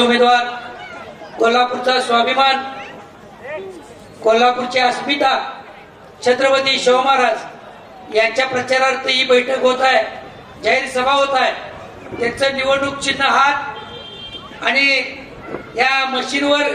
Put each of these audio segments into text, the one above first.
उमेदवार कोल्हापूरचा स्वाभिमान कोल्हापूरची अस्मिता छत्रपती शिवमहाराज यांच्या प्रचारार्थ ही बैठक होत आहे जाहीर सभा होत आहे. त्यांचं निवडणूक चिन्ह हात आणि या मशीनवर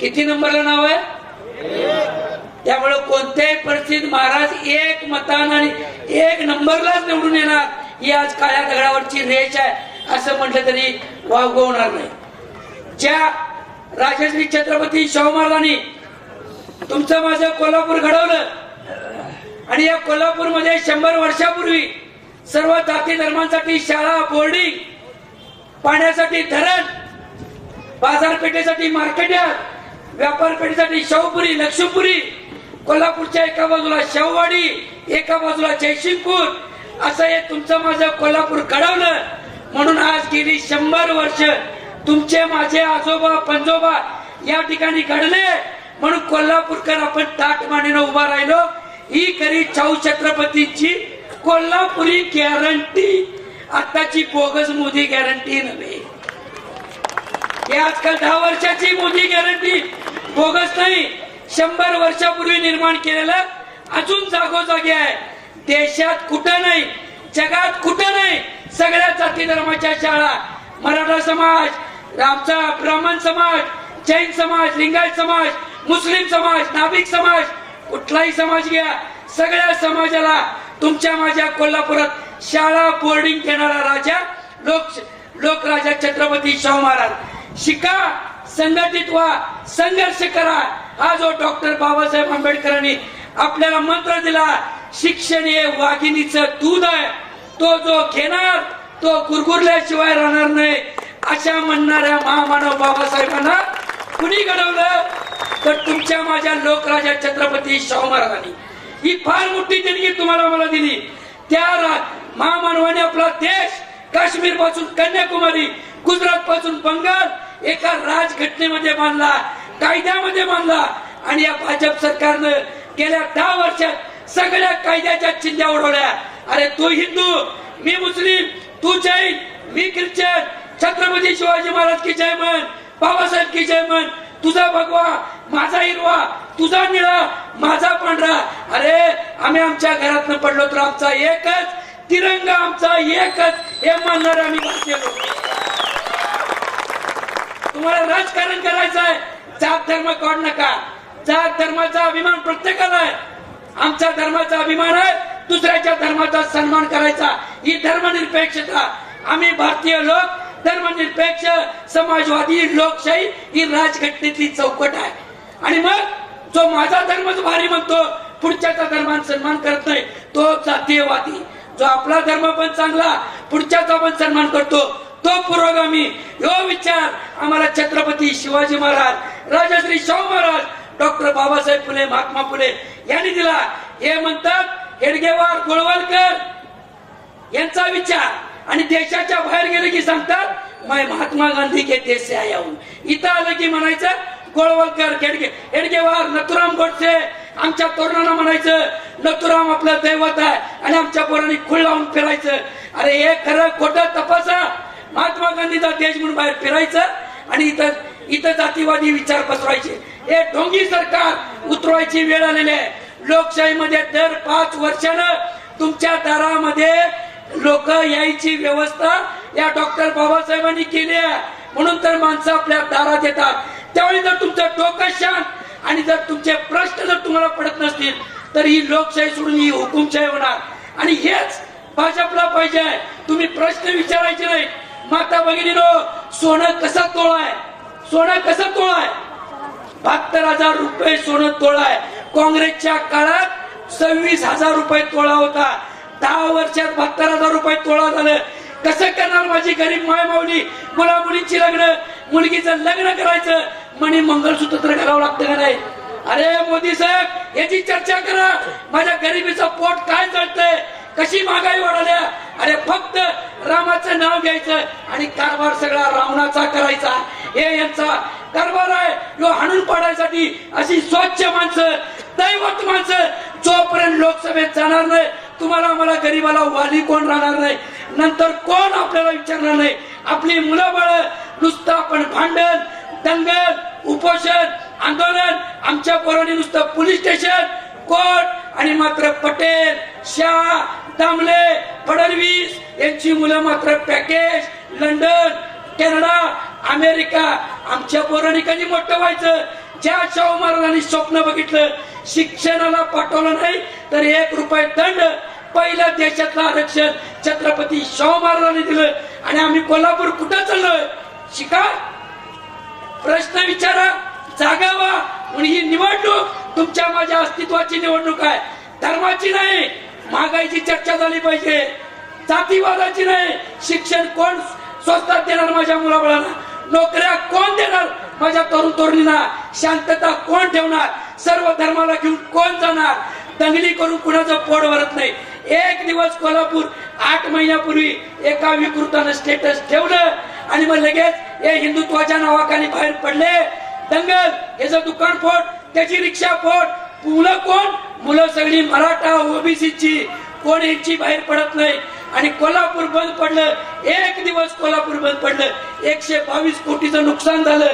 किती नंबरला नाव आहे? त्यामुळे कोणत्याही परिस्थितीत महाराज एक मतान आणि एक नंबरलाच निवडून येणार ही आज काळ्या दगडावरची रेष आहे असं म्हटलं तरी वावगवणार होणार नाही. ज्या राजश्री छत्रपती शाहू महाराजांनी तुमचं माझं कोल्हापूर घडवलं आणि या कोल्हापूरमध्ये शंभर वर्षापूर्वी सर्व जाती धर्मांसाठी शाळा बोर्डिंग पाण्यासाठी धरण बाजारपेठेसाठी मार्केट व्यापारपेठेसाठी शाहूपुरी लक्ष्मीपुरी कोल्हापूरच्या एका बाजूला शाहूवाडी एका बाजूला जयसिंगपूर असं हे तुमचं माझं कोल्हापूर घडवलं. म्हणून आज गेली शंभर वर्ष तुमचे माझे आजोबा पंजोबा या ठिकाणी घडले. म्हणून कोल्हापूरकर आपण ताट मानेनं उभा राहिलो. ही खरी छाऊ छत्रपतींची कोल्हापुरी गॅरंटी आताची बोगस मोदी गॅरंटी नव्हे. हे आजकाल दहा वर्षाची मोदी गॅरंटी बोगस नाही शंभर वर्षापूर्वी निर्माण केलेलं अजून जागोजागी आहे. देशात कुठं नाही जगात कुठं नाही सगळ्या जाती धर्माच्या शाळा मराठा समाज आमचा ब्राह्मण समाज जैन समाज लिंगायत समाज मुस्लिम समाज नाभिक समाज कुठलाही समाज घ्या. सगळ्या समाजाला तुमच्या माझ्या कोल्हापुरात शाळा बोर्डिंग देणारा राजा लोक लोकराजा छत्रपती शाहू महाराज. शिका संघटित व्हा संघर्ष करा. हा जो डॉक्टर बाबासाहेब आंबेडकरांनी आपल्याला मंत्र दिला शिक्षण हे वाघिणीचं दूध आहे. तो जो घेणार तो गुरगुरल्याशिवाय राहणार नाही. अशा म्हणणाऱ्या महामानव बाबासाहेबांना कुणी घडवलं? तर तुमच्या माझ्या लोकराजा छत्रपती शाहू महाराजांनी. ही फार मोठी देणगी तुम्हाला मला दिली. त्या रा- महामानवाने आपला देश काश्मीरपासून कन्याकुमारी गुजरात पासून बंगाल एका राजघटनेमध्ये बांधला कायद्यामध्ये बांधला आणि या भाजप सरकारनं गेल्या दहा वर्षात सगळ्या कायद्याच्या चिंध्या उडवल्या. अरे तू हिंदू मी मुस्लिम तू जैन मी ख्रिश्चन छत्रपती शिवाजी महाराज की जय म्हण बाबासाहेब की जय म्हण तुझा भगवा माझा हिरवा तुझा निळा माझा पांढरा. अरे आम्ही आमच्या घरातनं पडलो तर आमचा एकच तिरंगा आमचा एकच हे मानणार आम्ही भारतीय तुम्हाला राजकारण करायचं आहे. जात धर्म काढ नका. जात धर्माचा अभिमान प्रत्येकाला आहे. आमच्या धर्माचा अभिमान आहे. दुसऱ्याच्या धर्माचा सन्मान करायचा. ही धर्मनिरपेक्षता. आम्ही भारतीय लोक धर्मनिरपेक्ष म्हणजे समाजवादी लोकशाही ही राजघटनेतली चौकट आहे. आणि मग जो माझा धर्मच भारी म्हणतो पुढच्याचा धर्मान सन्मान करत नाही तो जातीयवादी जो आपला धर्म पण चांगला पुढच्याचा पण सन्मान करतो तो पुरोगामी. यो विचार आम्हाला छत्रपती शिवाजी महाराज राजश्री शाहू महाराज डॉक्टर बाबासाहेब फुले महात्मा फुले यांनी दिला. हे म्हणतात हेडगेवार गोळवलकर यांचा विचार. आणि देशाच्या बाहेर गेले की सांगतात मैं महात्मा गांधी के देश से आया हूं इथं आलं की म्हणायचं गोळवलकर खेडगे हेडगेवार नथुराम गोडसे आमच्या तरुणांना म्हणायचं नथुराम आपलं दैवत आहे आणि आमच्या पोरांनी खुळ लावून फिरायचं. अरे हे खरं खोटं तपासा. महात्मा गांधीचा देश म्हणून बाहेर फिरायचं आणि इथं इथं जातीवादी विचार पसरवायचे हे ढोंगी सरकार उतरवायची वेळ आलेली आहे. लोकशाहीमध्ये दर पाच वर्षानं तुमच्या दारामध्ये लोक यायची व्यवस्था या डॉक्टर बाबासाहेबांनी केली आहे. म्हणून तर माणसं आपल्या दारात येतात. त्यावेळी जर तुमचं डोकं शांत आणि जर तुमचे प्रश्न जर तुम्हाला पडत नसतील तर ही लोकशाही सोडून ही हुकुमशाही होणार. आणि हेच भाजपला पाहिजे. आहे तुम्ही प्रश्न विचारायचे नाही. माता भगिनीनो सोनं कसं तोळा आहे सोनं कसं तोळा आहे बहात्तर हजार रुपये सोनं तोळा आहे काँग्रेसच्या काळात सव्वीस हजार रुपये तोळा होता. दहा वर्षात बहात्तर हजार रुपये तोळा झालं. कसं करणार माझी गरीब माय माऊली? मुला मुलींची लग्न मुलगीचं लग्न करायचं. म्हणे मंगळसूत्र तर घालावं लागतं का नाही? अरे मोदी साहेब याची चर्चा करा. माझ्या गरिबीचं पोट काय चढतंय कशी महागाई वाढवल्या अरे फक्त रामाचं नाव घ्यायचं आणि कारभार सगळा रावणाचा करायचा. हे यांचा कारभार आहे. जो हाणून पाडायसाठी अशी स्वच्छ माणसं दैवत माणसं जोपर्यंत लोकसभेत जाणार नाही तुम्हाला आम्हाला गरीबाला वाली कोण राहणार नाही? नंतर कोण आपल्याला विचारणार नाही? आपली मुलं बाळ नुसतं आपण भांडण दंगल उपोषण आंदोलन आमच्या पोरांनी नुसतं पोलीस स्टेशन कोर्ट आणि मात्र पटेल शाह दामले फडणवीस यांची मुलं मात्र पॅकेज लंडन कॅनडा अमेरिका आमच्या पोरांनी कधी मोठं व्हायचं? ज्या शाहू महाराजांनी स्वप्न बघितलं शिक्षणाला पाठवलं नाही तर एक रुपये दंड पहिलं देशातलं आरक्षण छत्रपती शाहू महाराजांनी दिलं आणि आम्ही कोल्हापूर कुठं चाललोय? शिका. प्रश्न विचारा जागावा. म्हणून ही निवडणूक तुमच्या माझ्या अस्तित्वाची निवडणूक आहे. धर्माची नाही महागाईची चर्चा झाली पाहिजे. जातीवादाची नाही शिक्षण कोण स्वस्तात देणार माझ्या मुलाबाळांना नोकऱ्या कोण देणार माझ्या तरुण तरुणींना शांतता कोण ठेवणार? सर्व धर्माला घेऊन कोण जाणार? दंगली करून कुणाचं पोट भरत नाही. एक दिवस कोल्हापूर आठ महिन्यापूर्वी एका विकृतानं स्टेटस ठेवलं आणि मग लगेच हे हिंदुत्वाच्या नावाखाली बाहेर पडले. दंगल याचं दुकान फोड त्याची रिक्षा फोड मुलं कोण? मुलं सगळी मराठा ओबीसीची. कोण यांची बाहेर पडत नाही? आणि कोल्हापूर बंद पडलं. एक दिवस कोल्हापूर बंद पडलं. एकशे बावीस कोटीचं नुकसान झालं.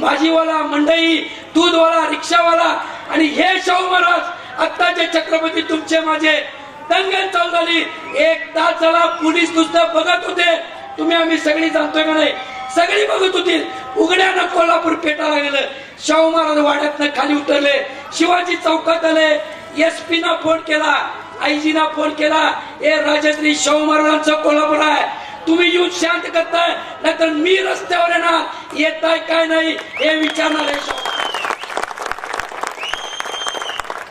भाजीवाला मंडई दूधवाला रिक्षावाला आणि हे शाहू महाराज आत्ताचे छत्रपती तुमचे माझे. दंगल चालू झाली एक तास झाला पोलीस नुसतं बघत होते. तुम्ही आम्ही सगळी जाणतोय का नाही? सगळी बघत होती. उघड्यानं कोल्हापूर पेटायला गेलं. शाहू महाराज वाड्यातनं खाली उतरले. शिवाजी चौकात आले. एस पी ना फोन केला. आईजीना फोन केला. ए राजश्री शाहू महाराजांचं कोल्हापूर आहे. तुम्ही येऊन शांत करताय नाहीतर मी रस्त्यावर येणार. येताय काय नाही? हे विचारणार आहे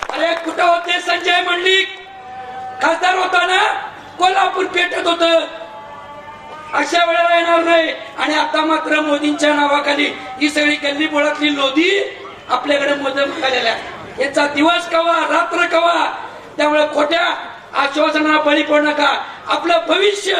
अरे कुठं होते संजय मंडलिक? खासदार होता ना कोल्हापूर पेटत होत. अशा वेळेला येणार नाही. आणि आता मात्र मोदींच्या नावाखाली ही सगळी गल्ली बोळातली लोधी आपल्याकडे मदत मागायला याचा दिवस कवा रात्र कवा त्यामुळे खोट्या आश्वासनाला बळी पडू नका. आपलं भविष्य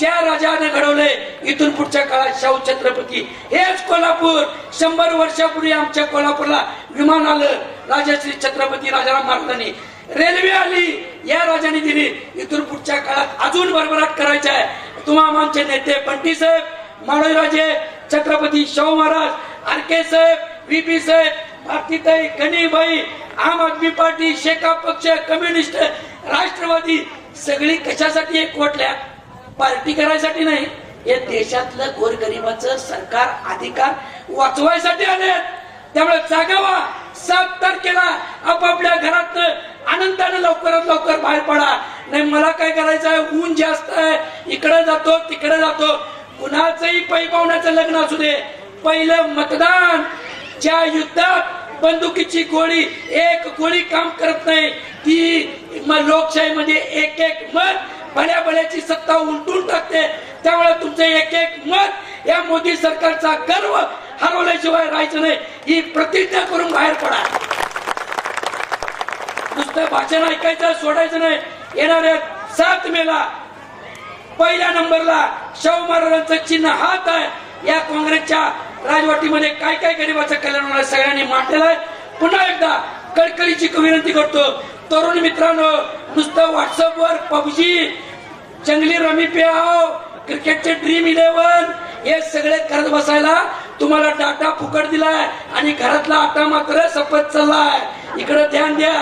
त्या राजाने घडवलंय इथून पुढच्या काळात शाहू छत्रपती. हेच कोल्हापूर. शंभर वर्षापूर्वी आमच्या कोल्हापूरला विमान आलं. राजश्री छत्रपती राजाराम महाराजांनी. रेल्वे आली. या राजाने दिली इथून पुढच्या काळात अजून भरभराट करायचा आहे. तुम्हा आमचे नेते पंटी साहेब माळोराजे छत्रपती शाहू महाराज आर के साहेब व्ही साहेब भारतीताई गणीबाई आम आदमी पार्टी शेका पक्ष कम्युनिस्ट राष्ट्रवादी सगळी कशासाठी एक कोटल्या पार्टी करायसाठी नाही. हे देशातलं गोरगरिबाचं सरकार अधिकार वाचवायसाठी आले त्यामुळे जागावा. सात तारखेला आपापल्या घरात आनंदाने लवकरात लवकर बाहेर पडा. नाही मला काय करायचं आहे? ऊन जास्त आहे. इकडे जातो तिकडे जातो. कुणाचंही पै पाहुण्याचं लग्न असू दे. पहिलं मतदान. ज्या युद्धात बंदुकीची गोळी एक गोळी काम करत नाही ती लोकशाहीमध्ये एक एक मत बड्या बड्याची सत्ता उलटून टाकते. त्यामुळे तुमचं एक एक मत या मोदी सरकारचा गर्व हरवल्याशिवाय राहायचं नाही. ही प्रतिज्ञा करून बाहेर पडा. नुसतं भाषण ऐकायचं सोडायचं नाही. येणाऱ्या सात मेला पहिल्या नंबरला शाहू महाराजांचं चिन्ह हात आहे. या काँग्रेसच्या राजवाटीमध्ये काय काय गरीबाचं कल्याण होणार सगळ्यांनी मांडलेलं आहे. पुन्हा एकदा कडकडीची विनंती करतो. तरुण मित्रांनो नुसतं व्हॉट्सअपवर पबजी जंगली रमी पे क्रिकेटचे ड्रीम इलेव्हन हे सगळे करत बसायला तुम्हाला डाटा फुकट दिलाय आणि घरातला आटा मात्र सपत चाललाय. इकडे ध्यान द्या.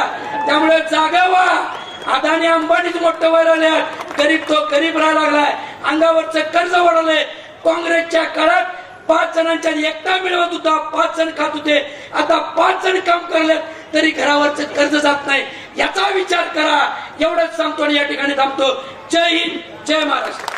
त्यामुळे जागा व्हा अदानी अंबानीच मोठं वर लागल्यात गरीब तो गरीब राहायला लागलाय. अंगावरचं कर्ज वाढवलंय. काँग्रेसच्या काळात पाच जणांच्या एकटा मिळवत होता. पाच जण खात होते. आता पाच जण काम करले तरी घरावरचं कर्ज जात नाही. याचा विचार करा. एवढंच सांगतो आणि या ठिकाणी थांबतो. जय हिंद जय महाराष्ट्र.